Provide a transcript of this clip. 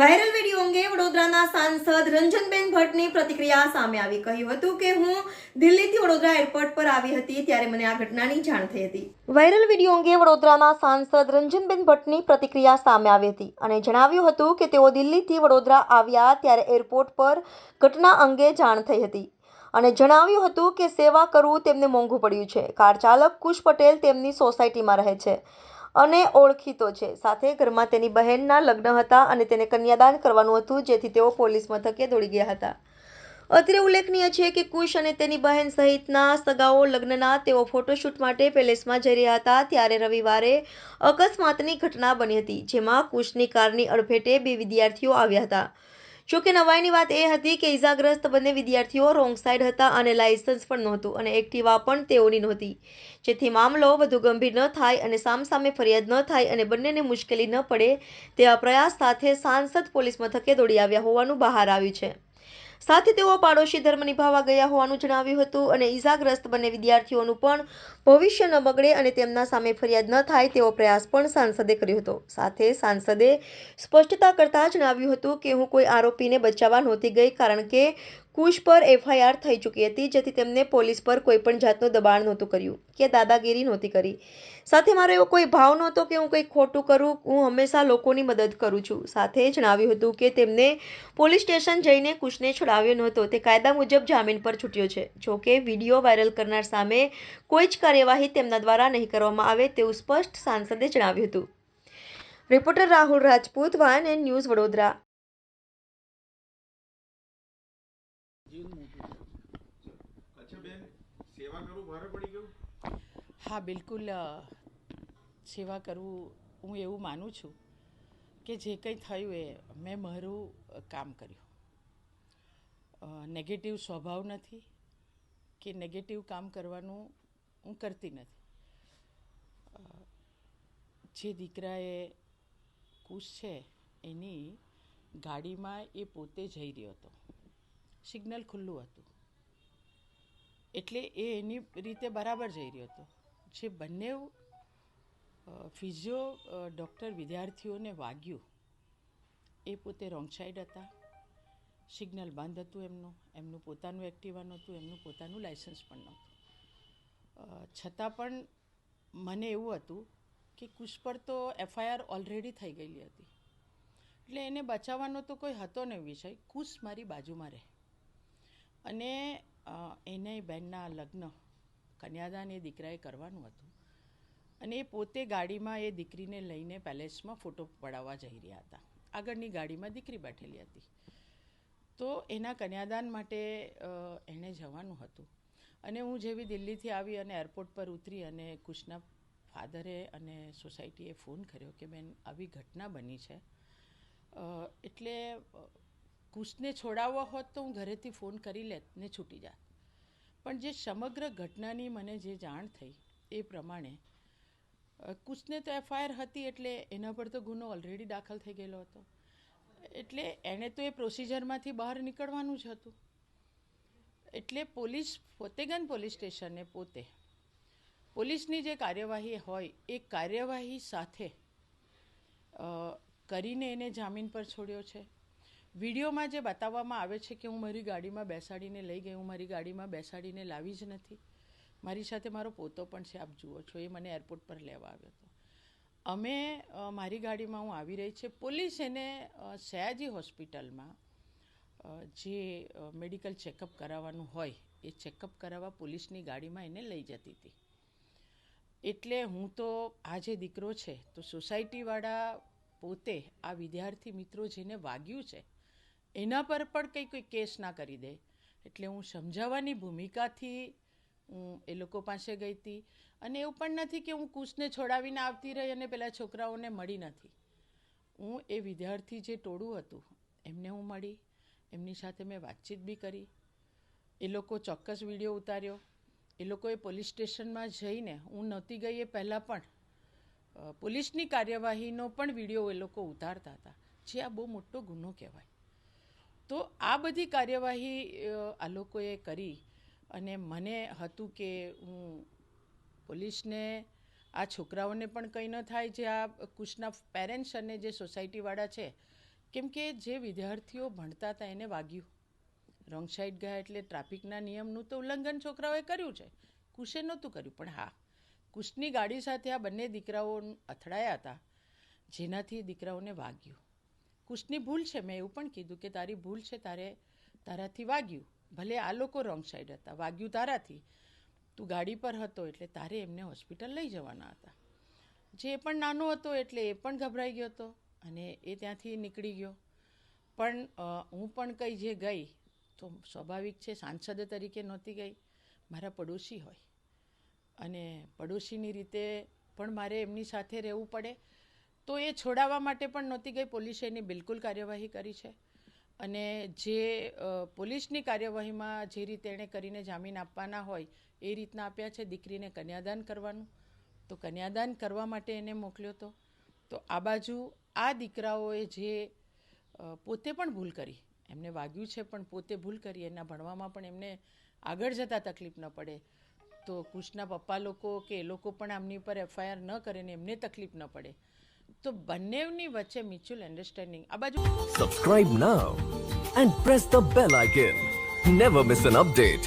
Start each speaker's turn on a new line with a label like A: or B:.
A: Viral video અંગે વડોદરાના સાંસદ રંજનબેન ભટ્ટની પ્રતિક્રિયા સામે આવી. કહ્યું હતું કે હું દિલ્હીથી વડોદરા એરપોર્ટ પર આવી હતી ત્યારે મને આ ઘટનાની જાણ થઈ હતી. વાયરલ વીડિયો અંગે વડોદરાના સાંસદ રંજનબેન ભટ્ટની પ્રતિક્રિયા સામે આવી હતી અને જણાવ્યું હતું કે તેઓ દિલ્હીથી વડોદરા આવ્યા ત્યારે એરપોર્ટ પર ઘટના અંગે જાણ થઈ હતી. અને જણાવ્યું હતું કે સેવા કરવું તેમને મોંઘું પડ્યું છે. કાર ચાલક કુશ પટેલ તેમની સોસાયટીમાં રહે છે. અને ઓળખીતો છે. સાથે ઘરમાં તેની બહેનના લગ્ન હતા અને તેને કન્યાદાન કરવાનું હતું, જેથી તેઓ પોલીસ મથકે દોડી ગયા હતા. અત્રે ઉલ્લેખનીય છે કે કુશ અને તેની બહેન સહિતના સગાઓ લગ્નના તેઓ ફોટોશૂટ માટે પેલેસમાં જઈ રહ્યા હતા, ત્યારે રવિવારે અકસ્માતની ઘટના બની હતી, જેમાં કુશની કારની અડફેટે બે વિદ્યાર્થીઓ આવ્યા હતા. જોકે નવાઈની વાત એ હતી કે ઇજાગ્રસ્ત બંને વિદ્યાર્થીઓ રોંગ સાઈડ હતા અને લાયસન્સ પણ નહોતું અને એક્ટિવા પણ તેઓની નહોતી. જેથી મામલો વધુ ગંભીર ન થાય અને સામસામે ફરિયાદ ન થાય અને બંનેને મુશ્કેલી ન પડે તેવા પ્રયાસ સાથે સાંસદ પોલીસ મથકે દોડી આવ્યા હોવાનું બહાર આવ્યું છે. સાથે તેઓ પાડોશી ધર્મ નિભાવવા ગયા હોવાનું જણાવ્યું હતું અને ઈજાગ્રસ્ત બંને વિદ્યાર્થીઓનું પણ ભવિષ્ય ન બગડે અને તેમના સામે ફરિયાદ ન થાય તેવો પ્રયાસ પણ સાંસદે કર્યો હતો. સાથે સાંસદે સ્પષ્ટતા કરતા જણાવ્યું હતું કે હું કોઈ આરોપીને બચાવવા નહોતી ગઈ કારણ કે કુશ પર એફઆઈઆર થઈ ચૂકી હતી, જેથી તેમને પોલીસ પર કોઈ પણ જાતનું દબાણ નહોતું કર્યું કે દાદાગીરી નહોતી કરી. સાથે મારો એવો કોઈ ભાવ નહોતો કે હું કંઈ ખોટું કરું, હું હંમેશા લોકોની મદદ કરું છું. સાથે જણાવ્યું હતું કે તેમને પોલીસ સ્ટેશન જઈને કુશને છોડાવ્યો નહોતો. તે કાયદા મુજબ જામીન પર છૂટ્યો છે. જો કે વીડિયો વાયરલ કરનાર સામે કોઈ જ કાર્યવાહી તેમના દ્વારા નહીં કરવામાં આવે તેવું સ્પષ્ટ સાંસદે જણાવ્યું હતું. Reporter Rahul Rajput one and news Vadodara
B: અચ્છા બેન સેવા કરવું ભારે પડી ગયું
C: હા, બિલકુલ સેવા કરવું હું એવું માનું છું કે જે કંઈ થયું એ મેં મારું કામ કર્યું. નેગેટિવ સ્વભાવ નથી કે નેગેટિવ કામ કરવાનું હું કરતી નથી. જે દીકરાએ કુશ છે એની ગાડીમાં એ પોતે જઈ રહ્યો હતો. સિગ્નલ ખુલ્લું હતું. એટલે એ એની રીતે બરાબર જઈ રહ્યો હતો. જે બંને ફિઝિયો ડૉક્ટર વિદ્યાર્થીઓને વાગ્યું. એ પોતે રોંગ સાઈડ હતા. સિગ્નલ બંધ હતું એમનું એમનું પોતાનું એક્ટિવા નહોતું, એમનું પોતાનું લાઇસન્સ પણ નહોતું. છતાં પણ મને એવું હતું કે કુશ પર તો એફઆઈઆર ઓલરેડી થઈ ગયેલી હતી. એટલે એને બચાવવાનો તો કોઈ હતો નહીં વિષય, કુશ મારી બાજુમાં રહે. અને એને બહેનના લગ્ન કન્યાદાન એ દીકરાએ કરવાનું હતું. અને એ પોતે ગાડીમાં એ દીકરીને લઈને પેલેસમાં ફોટો પડાવવા જઈ રહ્યા હતા. આગળની ગાડીમાં દીકરી બેઠેલી હતી. તો એના કન્યાદાન માટે એણે જવાનું હતું. અને હું જેવી દિલ્હીથી આવી અને એરપોર્ટ પર ઉતરી અને કુશના ફાધરે અને સોસાયટીએ ફોન કર્યો કે બેન આવી ઘટના બની છે. એટલે કુશને છોડાવવો હોત તો હું ઘરેથી ફોન કરી લેત ને છૂટી જાત. પણ જે સમગ્ર ઘટનાની મને જે જાણ થઈ એ પ્રમાણે કુશને તો એફઆઈઆર હતી એટલે એના પર તો ગુનો ઓલરેડી દાખલ થઈ ગયેલો હતો. એટલે એણે તો એ પ્રોસિજરમાંથી બહાર નીકળવાનું જ હતું. એટલે પોલીસ ફોતેગન પોલીસ સ્ટેશને પોતે પોલીસની જે કાર્યવાહી હોય એ કાર્યવાહી સાથે કરીને એને જામીન પર છોડ્યો છે. વિડીયોમાં જે બતાવવામાં આવે છે કે હું મારી ગાડીમાં બેસાડીને લઈ ગઈ, હું મારી ગાડીમાં બેસાડીને લાવી જ નથી. મારી સાથે મારો પોતો પણ છે, આપ જુઓ છો, એ મને એરપોર્ટ પર લેવા આવ્યો હતો. અમે મારી ગાડીમાં હું આવી રહી છે. પોલીસ એને સયાજી હોસ્પિટલમાં જે મેડિકલ ચેકઅપ કરાવવાનું હોય, એ ચેકઅપ કરાવવા પોલીસની ગાડીમાં એને લઈ જતી હતી. એટલે હું તો, આ જે દીકરો છે, તો સોસાયટીવાળા પોતે, આ વિદ્યાર્થી મિત્રો જેને વાગ્યું છે એના પર પણ કંઈ કોઈ કેસ ના કરી દે. એટલે હું સમજાવવાની ભૂમિકાથી હું એ લોકો પાસે ગઈ હતી. અને એવું પણ નથી કે હું કુશને છોડાવીને આવતી રહી અને પેલા છોકરાઓને મળી નથી. હું એ વિદ્યાર્થી જે ટોળું હતું, એમને હું મળી. એમની સાથે મેં વાતચીત બી કરી. એ લોકો ચોક્કસ વીડિયો ઉતાર્યો. એ લોકોએ પોલીસ સ્ટેશનમાં જઈને હું નહોતી ગઈ એ પહેલાં પણ પોલીસની કાર્યવાહીનો પણ વીડિયો એ લોકો ઉતારતા હતા. જે આ બહુ મોટો ગુનો કહેવાય. તો આ બધી કાર્યવાહી આ લોકોએ કરી. અને મને હતું કે હું પોલીસને, આ છોકરાઓને પણ કંઈ ન થાય જે આ કુશના પેરેન્ટ્સ અને જે સોસાયટીવાળા છે, કેમ કે જે વિદ્યાર્થીઓ ભણતા હતા એને વાગ્યું. રોંગ સાઈડ ગયા એટલે ટ્રાફિકના નિયમનું તો ઉલ્લંઘન છોકરાઓએ કર્યું છે. કુશે નહોતું કર્યું, પણ હા. કુશની ગાડી સાથે આ બંને દીકરાઓ અથડાયા હતા, જેનાથી દીકરાઓને વાગ્યું. કુશની ભૂલ છે, મેં એવું પણ કીધું કે તારી ભૂલ છે, તારે તારાથી વાગ્યું. ભલે આ લોકો રોંગ સાઈડ હતા, વાગ્યું તારાથી. તું ગાડી પર હતો એટલે તારે એમને હોસ્પિટલ લઈ જવાના હતા. જે પણ નાનો હતો એટલે એ પણ ગભરાઈ ગયો હતો અને એ ત્યાંથી નીકળી ગયો. પણ હું પણ કઈ જે ગઈ તો સ્વાભાવિક છે, સાંસદ તરીકે નહોતી ગઈ. મારા પડોશી હોય. અને પડોશીની રીતે પણ મારે એમની સાથે રહેવું પડે. તો એ છોડાવવા માટે પણ નહોતી ગઈ. પોલીસે એની બિલકુલ કાર્યવાહી કરી છે. અને જે પોલીસની કાર્યવાહીમાં જે રીતે એણે કરીને જામીન આપવાના હોય, એ રીતના આપ્યા છે. દીકરીને કન્યાદાન કરવાનું. તો કન્યાદાન કરવા માટે એને મોકલ્યો હતો તો આ બાજુ આ દીકરાઓએ જે પોતે પણ ભૂલ કરી. એમને વાગ્યું છે પણ પોતે ભૂલ કરી. એના ભણવામાં પણ એમને આગળ જતાં તકલીફ ન પડે. તો કુશના પપ્પા લોકો કે એ લોકો પણ આમની પર એફઆઈઆર ન કરે ને એમને તકલીફ ન પડે. તો બંનેની વચ્ચે મ્યુચ્યુઅલ અન્ડરસ્ટેન્ડિંગ આ બાજુ
D: Subscribe now and press the bell icon. Never miss an update.